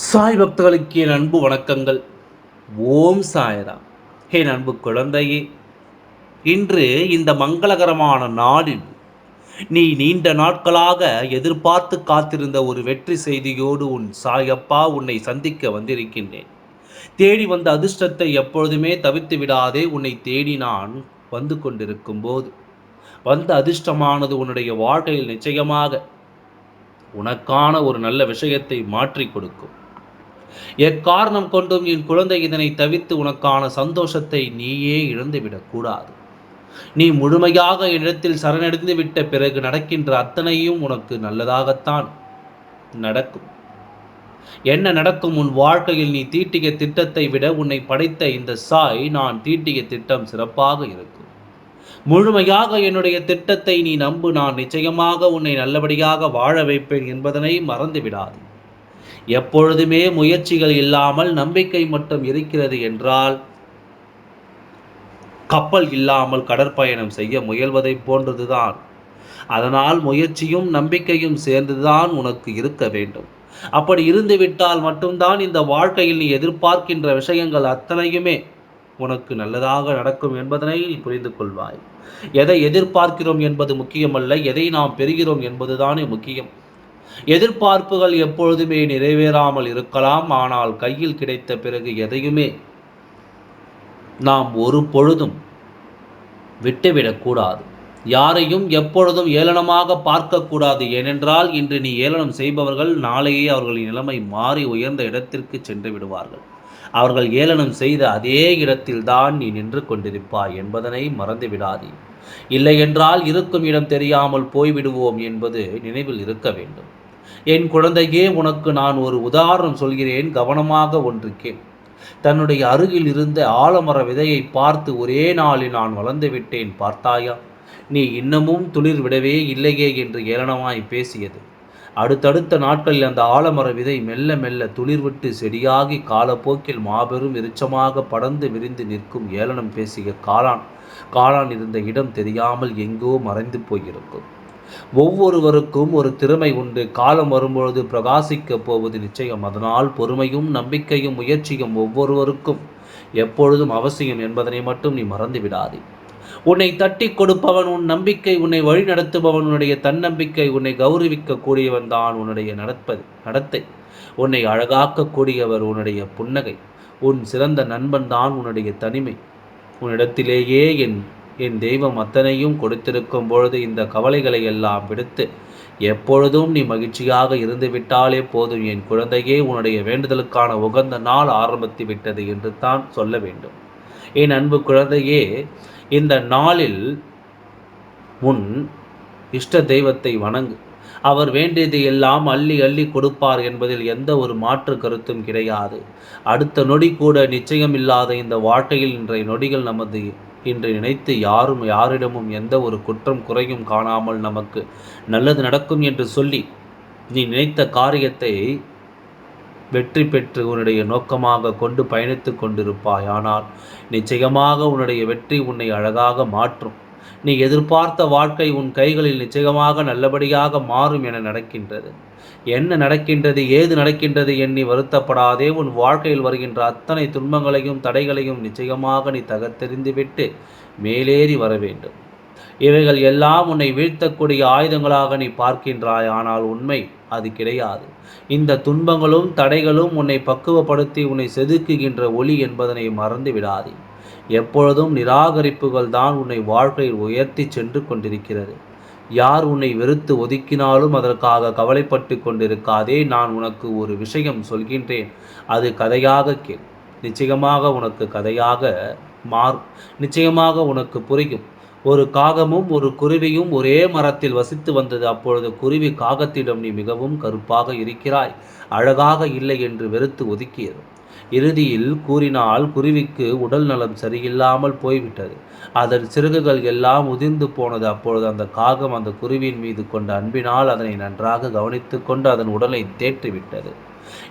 சாய் பக்தர்களுக்கு என் அன்பு வணக்கங்கள். ஓம் சாயராம். என் அன்பு குழந்தையே இன்று இந்த மங்களகரமான நாளில் நீ நீண்ட நாட்களாக எதிர்பார்த்து காத்திருந்த ஒரு வெற்றி செய்தியோடு உன் சாயப்பா உன்னை சந்திக்க வந்திருக்கின்றேன். தேடி வந்த அதிர்ஷ்டத்தை எப்பொழுதுமே தவிர்த்து விடாதே உன்னை தேடி நான் வந்து கொண்டிருக்கும் போது வந்த அதிர்ஷ்டமானது உன்னுடைய வாழ்க்கையில் நிச்சயமாக உனக்கான ஒரு நல்ல விஷயத்தை மாற்றி கொடுக்கும். எக்காரணம் கொண்டும் என் குழந்தை இதனை தவித்து உனக்கான சந்தோஷத்தை நீயே இழந்துவிடக் கூடாது. நீ முழுமையாக என்னிடத்தில் சரணடைந்து விட்ட பிறகு நடக்கின்ற அத்தனையும் உனக்கு நல்லதாகத்தான் நடக்கும். என்ன நடக்கும்? உன் வாழ்க்கையில் நீ தீட்டிய திட்டத்தை விட உன்னை படைத்த இந்த சாய் நான் தீட்டிய திட்டம் சிறப்பாக இருக்கும். முழுமையாக என்னுடைய திட்டத்தை நீ நம்பு. நான் நிச்சயமாக உன்னை நல்லபடியாக வாழ வைப்பேன் என்பதனை மறந்துவிடாது. எப்பொழுதுமே முயற்சிகள் இல்லாமல் நம்பிக்கை மட்டும் இருக்கிறது என்றால் கப்பல் இல்லாமல் கடற்பயணம் செய்ய முயல்வதைப் போன்றதுதான். அதனால் முயற்சியும் நம்பிக்கையும் சேர்ந்துதான் உனக்கு இருக்க வேண்டும். அப்படி இருந்துவிட்டால் மட்டும்தான் இந்த வாழ்க்கையில் நீ எதிர்பார்க்கின்ற விஷயங்கள் அத்தனையுமே உனக்கு நல்லதாக நடக்கும் என்பதனை நீ புரிந்து கொள்வாய். எதை எதிர்பார்க்கிறோம் என்பது முக்கியமல்ல எதை நாம் பெறுகிறோம் என்பதுதானே முக்கியம். எதிர்பார்ப்புகள் எப்பொழுதுமே நிறைவேறாமல் இருக்கலாம் ஆனால் கையில் கிடைத்த பிறகு எதையுமே நாம் ஒரு பொழுதும் விட்டுவிடக்கூடாது யாரையும் எப்பொழுதும் ஏளனமாக பார்க்கக்கூடாது ஏனென்றால் இன்று நீ ஏளனம் செய்பவர்கள் நாளையே அவர்களின் நிலைமை மாறி உயர்ந்த இடத்திற்கு சென்று விடுவார்கள். அவர்கள் ஏளனம் செய்த அதே இடத்தில்தான் நீ நின்று கொண்டிருப்பாய் என்பதனை மறந்து இல்லையென்றால் இல்லை என்றால் இருக்கும் இடம் தெரியாமல் போய்விடுவோம் என்பது நினைவில் இருக்க வேண்டும். என் குழந்தையே உனக்கு நான் ஒரு உதாரணம் சொல்கிறேன். கவனமாக ஒன்று கேள். தன்னுடைய அருகில் இருந்த ஆலமர விதையை பார்த்து ஒரே நாளில் நான் வளர்ந்து விட்டேன் பார்த்தாயா? நீ இன்னமும் துளிர் விடவே இல்லையே என்று ஏளனமாய் பேசியது. அடுத்தடுத்த நாட்களில் அந்த ஆலமர விதை மெல்ல மெல்ல துளிர்விட்டு செடியாகி காலப்போக்கில் மாபெரும் விருச்சமாக படர்ந்து விரிந்து நிற்கும் ஏளனம் பேசிய காளான் காளான் இருந்த இடம் தெரியாமல் எங்கோ மறைந்து போயிருக்கும். ஒவ்வொருவருக்கும் ஒரு திறமை உண்டு. காலம் வரும்பொழுது பிரகாசிக்கப் போவது நிச்சயம். அதனால் பொறுமையும் நம்பிக்கையும் முயற்சியும் ஒவ்வொருவருக்கும் எப்பொழுதும் அவசியம் என்பதனை மட்டும் நீ மறந்து விடாதே. உன்னை தட்டி கொடுப்பவன் உன் நம்பிக்கை உன்னை வழிநடத்துபவன் உன்னுடைய தன்னம்பிக்கை உன்னை கௌரவிக்கக்கூடியவன் தான் உன்னுடைய நடப்பது நடத்தை. உன்னை அழகாக்கக்கூடியவர் உன்னுடைய புன்னகை. உன் சிறந்த நண்பன் தான் உன்னுடைய தனிமை. உன்னிடத்திலேயே என் என் தெய்வம் அத்தனையும் கொடுத்திருக்கும் பொழுது இந்த கவலைகளை எல்லாம் விடுத்து எப்பொழுதும் நீ மகிழ்ச்சியாக இருந்துவிட்டாலே போதும். என் குழந்தையே உன்னுடைய வேண்டுதலுக்கான உகந்த நாள் ஆரம்பித்து விட்டது என்று தான் சொல்ல வேண்டும். என் அன்பு குழந்தையே இந்த நாளில் உன் இஷ்ட தெய்வத்தை வணங்கு அவர் வேண்டியது எல்லாம் அள்ளி அள்ளி கொடுப்பார் என்பதில் எந்த ஒரு மாற்று கருத்தும் கிடையாது. அடுத்த நொடி கூட நிச்சயமில்லாத இந்த வாழ்க்கையில் இன்றைய நொடிகள் நமது இன்று நினைத்து யாரும் யாரிடமும் எந்த ஒரு குற்றம் குறையும் காணாமல் நமக்கு நல்லது நடக்கும் என்று சொல்லி நீ நினைத்த காரியத்தை வெற்றி பெற்று உன்னுடைய நோக்கமாக கொண்டு பயணித்து கொண்டிருப்பாய். ஆனால் நிச்சயமாக உன்னுடைய வெற்றி உன்னை அழகாக மாற்றும். நீ எதிர்பார்த்த வாழ்க்கை உன் கைகளில் நிச்சயமாக நல்லபடியாக மாறும் என நடக்கின்றது. என்ன நடக்கின்றது ஏது நடக்கின்றது எண்ணி வருத்தப்படாதே. உன் வாழ்க்கையில் வருகின்ற அத்தனை துன்பங்களையும் தடைகளையும் நிச்சயமாக நீ தகர்த்தெறிந்துவிட்டு மேலேறி வர வேண்டும். இவைகள் எல்லாம் உன்னை வீழ்த்தக்கூடிய ஆயுதங்களாக நீ பார்க்கின்றாய். ஆனால் உண்மை அது கிடையாது. இந்த துன்பங்களும் தடைகளும் உன்னை பக்குவப்படுத்தி உன்னை செதுக்குகின்ற ஒளி என்பதனை மறந்து விடாதே எப்பொழுதும் நிராகரிப்புகள் தான் உன்னை வாழ்க்கையில் உயர்த்தி சென்று கொண்டிருக்கிறது. யார் உன்னை வெறுத்து ஒதுக்கினாலும் அதற்காக கவலைப்பட்டு கொண்டிருக்காதே நான் உனக்கு ஒரு விஷயம் சொல்கின்றேன். அது கதையாக கேள். நிச்சயமாக உனக்கு கதையாக மாறும். நிச்சயமாக உனக்கு புரியும். ஒரு காகமும் ஒரு குருவியும் ஒரே மரத்தில் வசித்து வந்தது. அப்பொழுது குருவி காகத்திடம் நீ மிகவும் கருப்பாக இருக்கிறாய். அழகாக இல்லை என்று வெறுத்து ஒதுக்கியது. இறுதியில் கூறினால் குருவிக்கு உடல் நலம் சரியில்லாமல் போய்விட்டது. அதன் சிறகுகள் எல்லாம் உதிர்ந்து போனது. அப்பொழுது அந்த காகம் அந்த குருவியின் மீது கொண்ட அன்பினால் அதனை நன்றாக கவனித்து கொண்டு அதன் உடலை தேற்றிவிட்டது.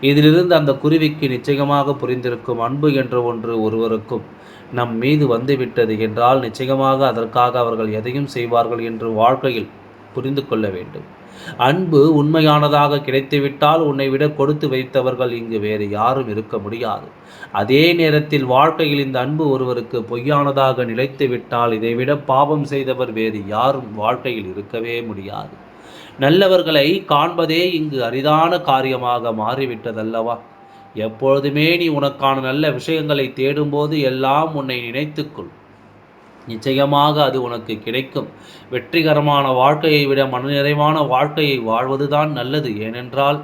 இதிலிருந்து அந்த குருவிக்கு நிச்சயமாக புரிந்திருக்கும் அன்பு என்ற ஒன்று ஒருவருக்கும் நம் மீது வந்துவிட்டது என்றால் நிச்சயமாக அதற்காக அவர்கள் எதையும் செய்வார்கள் என்று வாழ்க்கையில் புரிந்து கொள்ள வேண்டும். அன்பு உண்மையானதாக கிடைத்துவிட்டால் உன்னை விட கொடுத்து வைத்தவர்கள் இங்கு வேறு யாரும் இருக்க முடியாது. அதே நேரத்தில் வாழ்க்கையில் இந்த அன்பு ஒருவருக்கு பொய்யானதாக நிலைத்துவிட்டால் இதைவிட பாவம் செய்தவர் வேறு யாரும் வாழ்க்கையில் இருக்கவே முடியாது. நல்லவர்களை காண்பதே இங்கு அரிதான காரியமாக மாறிவிட்டதல்லவா? எப்பொழுதுமே நீ உனக்கான நல்ல விஷயங்களை தேடும்போது எல்லாம் உன்னை நினைத்துக்கொள். நிச்சயமாக அது உனக்கு கிடைக்கும். வெற்றிகரமான வாழ்க்கையை விட மனநிறைவான வாழ்க்கையை வாழ்வதுதான் நல்லது. ஏனென்றால்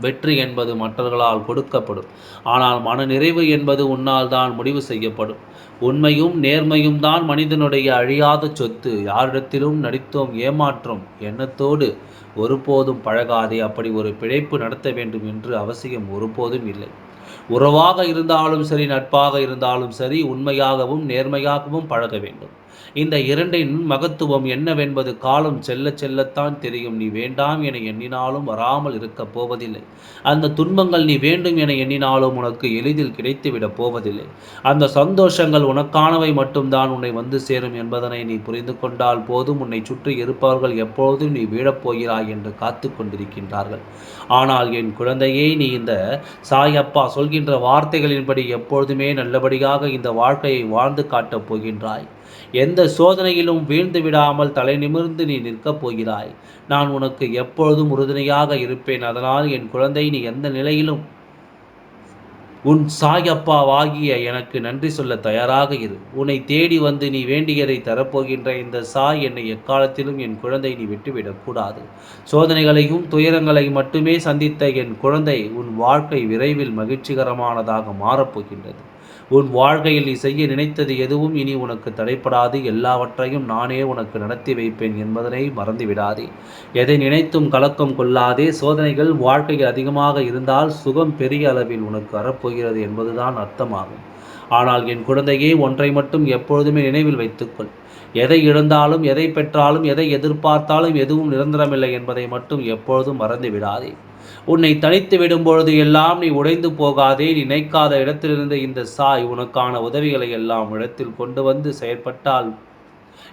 வெற்றி என்பது மற்றவர்களால் கொடுக்கப்படும். ஆனால் மனநிறைவு என்பது உன்னால் தான் முடிவு செய்யப்படும். உண்மையும் நேர்மையும் தான் மனிதனுடைய அழியாத சொத்து. யாரிடத்திலும் நடித்தோம் ஏமாற்றும் எண்ணத்தோடு ஒருபோதும் பழகாதே. அப்படி ஒரு பிழைப்பு நடத்த வேண்டும் என்று அவசியம் ஒருபோதும் இல்லை. உறவாக இருந்தாலும் சரி நட்பாக இருந்தாலும் சரி உண்மையாகவும் நேர்மையாகவும் பழக வேண்டும். இந்த இரண்டின் மகத்துவம் என்னவென்பது காலம் செல்ல செல்லத்தான் தெரியும். நீ வேண்டாம் என எண்ணினாலும் வராமல் இருக்கப் போவதில்லை. அந்த துன்பங்கள் நீ வேண்டும் என எண்ணினாலும் உனக்கு எளிதில் கிடைத்துவிடப் போவதில்லை. அந்த சந்தோஷங்கள் உனக்கானவை மட்டும்தான் உன்னை வந்து சேரும் என்பதனை நீ புரிந்து கொண்டால் போதும். உன்னை சுற்றி இருப்பவர்கள் எப்பொழுதும் நீ வீழப் போகிறாய் என்று காத்து கொண்டிருக்கின்றார்கள். ஆனால் என் குழந்தையே நீ இந்த சாயப்பா சொல்கின்ற வார்த்தைகளின்படி எப்பொழுதுமே நல்லபடியாக இந்த வாழ்க்கையை வாழ்ந்து காட்டப் போகின்றாய். எந்த சோதனையிலும் வீழ்ந்து விடாமல் தலை நிமிர்ந்து நீ நிற்கப் போகிறாய். நான் உனக்கு எப்பொழுதும் உறுதுணையாக இருப்பேன். அதனால் என் குழந்தை நீ எந்த நிலையிலும் உன் சாயப்பாவாகிய எனக்கு நன்றி சொல்ல தயாராக இரு. உன்னை தேடி வந்து நீ வேண்டியதை தரப்போகின்ற இந்த சாய் என்னை எக்காலத்திலும் என் குழந்தை நீ விட்டுவிடக்கூடாது சோதனைகளையும் துயரங்களை மட்டுமே சந்தித்த என் குழந்தை உன் வாழ்க்கை விரைவில் மகிழ்ச்சிகரமானதாக மாறப்போகின்றது உன் வாழ்க்கையில் நீ செய்ய நினைத்தது எதுவும் இனி உனக்கு தடைப்படாது எல்லாவற்றையும் நானே உனக்கு நடத்தி வைப்பேன் என்பதனை மறந்துவிடாதே. எதை நினைத்தும் கலக்கம் கொள்ளாதே. சோதனைகள் வாழ்க்கையில் அதிகமாக இருந்தால் சுகம் பெரிய அளவில் உனக்கு வரப்போகிறது என்பதுதான் அர்த்தமாகும். ஆனால் என் குழந்தையே ஒன்றை மட்டும் எப்பொழுதுமே நினைவில் வைத்துக்கொள். எதை இழந்தாலும் எதை பெற்றாலும் எதை எதிர்பார்த்தாலும் எதுவும் நிரந்தரமில்லை என்பதை மட்டும் எப்பொழுதும் மறந்து விடாதே. உன்னை தனித்து விடும் பொழுது எல்லாம் நீ உடைந்து போகாதே. நினைக்காத இடத்திலிருந்து இந்த சாய் உனக்கான உதவிகளை எல்லாம் இடத்தில் கொண்டு வந்து செயற்பட்டால்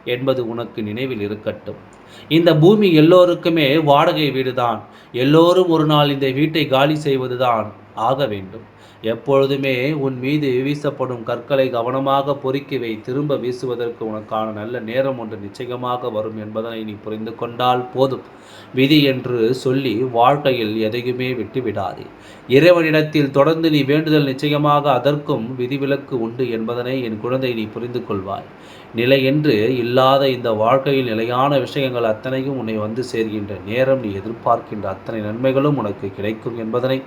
என்பது உனக்கு நினைவில் இருக்கட்டும். இந்த பூமி எல்லோருக்குமே வாடகை வீடுதான். எல்லோரும் ஒரு நாள் இந்த வீட்டை காலி செய்வதுதான் ஆக வேண்டும். எப்பொழுதுமே உன் மீது வீசப்படும் கற்களை கவனமாக பொறுக்கிவை திரும்ப வீசுவதற்கு உனக்கான நல்ல நேரம் ஒன்று நிச்சயமாக வரும் என்பதனை நீ புரிந்து கொண்டால் போதும். விதி என்று சொல்லி வாழ்க்கையில் எதையுமே விட்டுவிடாதே இறைவனிடத்தில் தொடர்ந்து நீ வேண்டுதல் நிச்சயமாக அதற்கும் விதிவிலக்கு உண்டு என்பதனை என் குழந்தை நீ புரிந்து கொள்வாய். நிலை என்று இல்லாத இந்த வாழ்க்கையில் நிலையான விஷயங்கள் அத்தனையும் உன்னை வந்து சேர்கின்ற நேரம் நீ எதிர்பார்க்கின்ற அத்தனை நன்மைகளும் உனக்கு கிடைக்கும் என்பதனை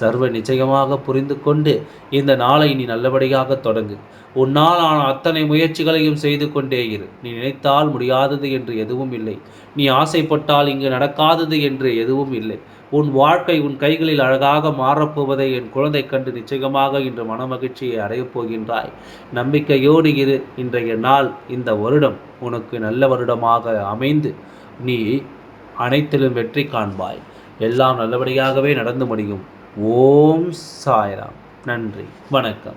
சர்வ நிச்சயமாக புரிந்து கொண்டு இந்த நாளை நீ நல்லபடியாக தொடங்கு. உன்னால் ஆன அத்தனை முயற்சிகளையும் செய்து கொண்டே இரு. நீ நினைத்தால் முடியாதது என்று எதுவும் இல்லை. நீ ஆசைப்பட்டால் இங்கு நடக்காதது என்று எதுவும் இல்லை. உன் வாழ்க்கை உன் கைகளில் அழகாக மாறப்போவதை என் குழந்தை கண்டு நிச்சயமாக இன்று மனமகிழ்ச்சியை அடையப் போகின்றாய். நம்பிக்கையோடு இரு. இன்றைய நாள் இந்த வருடம் உனக்கு நல்ல வருடமாக அமைந்து நீ அனைத்திலும் வெற்றி காண்பாய். எல்லாம் நல்லபடியாகவே நடந்து முடியும். ஓம் சாய்ராம். நன்றி. வணக்கம்.